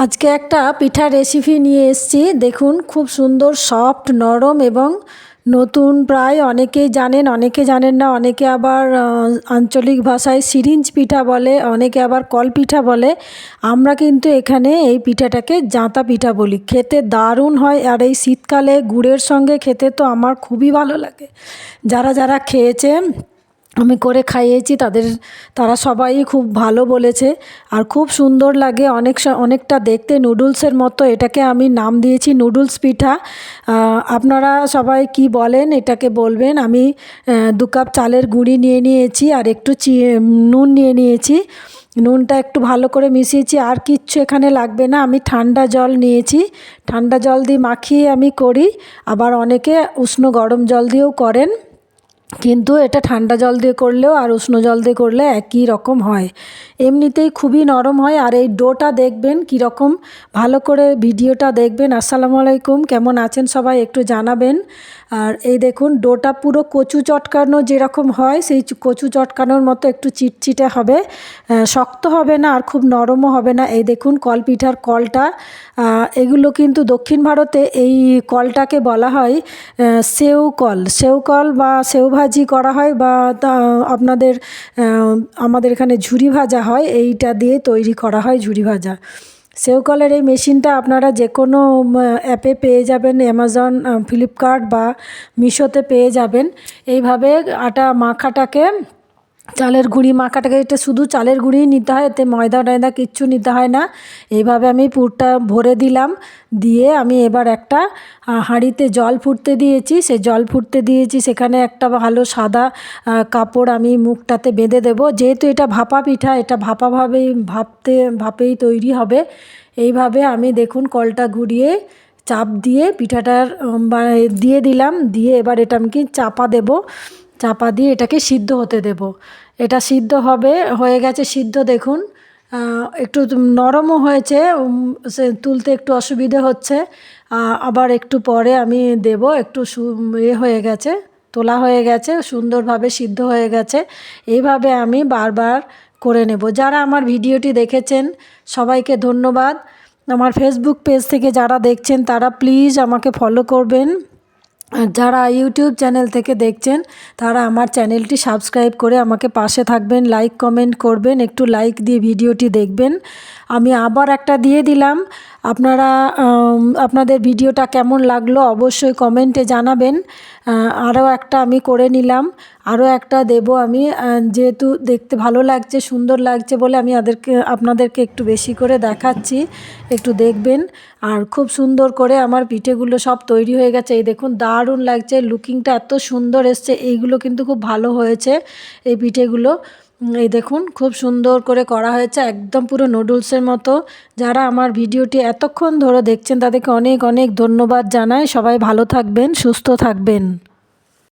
আজকে একটা পিঠা রেসিপি নিয়ে এসেছি। দেখুন, খুব সুন্দর সফট নরম এবং নতুন, প্রায় অনেকেই জানেন, অনেকে জানেন না, অনেকে আবার আঞ্চলিক ভাষায় সিরিঞ্জ পিঠা বলে, অনেকে আবার কল পিঠা বলে। আমরা কিন্তু এখানে এই পিঠাটাকে জাঁতা পিঠা বলি। খেতে দারুণ হয় আর এই শীতকালে গুড়ের সঙ্গে খেতে তো আমার খুবই ভালো লাগে। যারা যারা খেয়েছে আমি করে খাইয়েছি, তাদের, তারা সবাই খুব ভালো বলেছে। আর খুব সুন্দর লাগে অনেক অনেকটা দেখতে। নুডলসের মতো এটাকে আমি নাম দিয়েছি, নুডলস পিঠা। আপনারা সবাই কি বলেন এটাকে বলবেন। আমি দু কাপ চালের গুঁড়ি নিয়ে নিয়েছি আর একটু চি নুন নিয়ে নিয়েছি। নুনটা একটু ভালো করে মিশিয়েছি, আর কিচ্ছু এখানে লাগবে না। আমি ঠান্ডা জল নিয়েছি। ঠান্ডা জল দিয়ে মাখিয়ে আমি করি। আবার অনেকে উষ্ণ গরম জল দিয়েও করেন। কিন্তু এটা ঠান্ডা জল দিয়ে করলেও আর উষ্ণ জল দিয়ে করলে একই রকম হয়। এমনিতেই খুবই নরম হয় আর এই ডোটা দেখবেন কীরকম। ভালো করে ভিডিওটা দেখবেন। আসসালামু আলাইকুম, কেমন আছেন সবাই একটু জানাবেন। আর এই দেখুন, ডোটা পুরো কচু চটকানো যেরকম হয়, সেই কচু চটকানোর মতো একটু চিটচিটে হবে। শক্ত হবে না আর খুব নরমও হবে না। এই দেখুন, কলপিঠার কলটা। এগুলো কিন্তু দক্ষিণ ভারতে এই কলটাকে বলা হয় সেউ কল। সেউ কল বা সেউ ভাজি করা হয় বা আপনাদের আমাদের এখানে ঝুরি ভাজা হয়, এইটা দিয়ে তৈরি করা হয় ঝুরি ভাজা। সেওকলের এই মেশিনটা আপনারা যে কোনো অ্যাপে পেয়ে যাবেন, অ্যামাজন ফ্লিপকার্ট বা মিশোতে পেয়ে যাবেন। এইভাবে আটা মাখাটাকে চালের গুঁড়ি মাখাটাকে এটা শুধু চালের গুঁড়িই নিতে হয়, এতে ময়দা টয়দা কিচ্ছু নিতে হয় না। এইভাবে আমি পুরটা ভরে দিলাম, দিয়ে আমি এবার একটা হাঁড়িতে জল ফুটতে দিয়েছি। সে জল ফুটতে দিয়েছি, সেখানে একটা ভালো সাদা কাপড় আমি মুখটাতে বেঁধে দেবো। যেহেতু এটা ভাপা পিঠা, এটা ভাপাভাবেই ভাপতে, ভাপেই তৈরি হবে। এইভাবে আমি দেখুন কলটা ঘুরিয়ে চাপ দিয়ে পিঠাটার দিয়ে দিলাম, দিয়ে এবার এটা আমি কি চাপা দেবো। চাপা দিয়ে এটাকে সিদ্ধ হতে দেব। এটা সিদ্ধ হবে, হয়ে গেছে সিদ্ধ, দেখুন একটু নরমও হয়েছে তুলতে একটু অসুবিধে হচ্ছে আবার একটু পরে আমি দেব, একটু এ হয়ে গেছে, তোলা হয়ে গেছে, সুন্দরভাবে সিদ্ধ হয়ে গেছে, এইভাবে আমি বারবার করে নেব। যারা আমার ভিডিওটি দেখেছেন, সবাইকে ধন্যবাদ। আমার ফেসবুক পেজ থেকে যারা দেখছেন, তারা প্লিজ আমাকে ফলো করবেন। যারা ইউটিউব চ্যানেল থেকে দেখছেন, তারা আমার চ্যানেলটি সাবস্ক্রাইব করে আমাকে পাশে থাকবেন লাইক কমেন্ট করবেন, একটু লাইক দিয়ে ভিডিওটি দেখবেন। আমি আবার একটা দিয়ে দিলাম। আপনারা আপনাদের ভিডিওটা কেমন লাগল অবশ্যই কমেন্টে জানাবেন। আরও একটা আমি করে নিলাম, আরও একটা দেব আমি। যেহেতু দেখতে ভালো লাগছে, সুন্দর লাগছে বলে আমি আদেরকে, আপনাদেরকে একটু বেশি করে দেখাচ্ছি, একটু দেখবেন। আর খুব সুন্দর করে আমার পিঠেগুলো সব তৈরি হয়ে গেছে। এই দেখুন, দারুণ লাগছে, লুকিংটা এত সুন্দর এসছে, এইগুলো কিন্তু খুব ভালো হয়েছে, এই পিঠেগুলো। এই দেখুন, খুব সুন্দর করে করা হয়েছে, একদম পুরো নুডলসের মতো। যারা আমার ভিডিওটি এতক্ষণ ধরে দেখছেন, তাদেরকে অনেক অনেক ধন্যবাদ জানাই। সবাই ভালো থাকবেন, সুস্থ থাকবেন।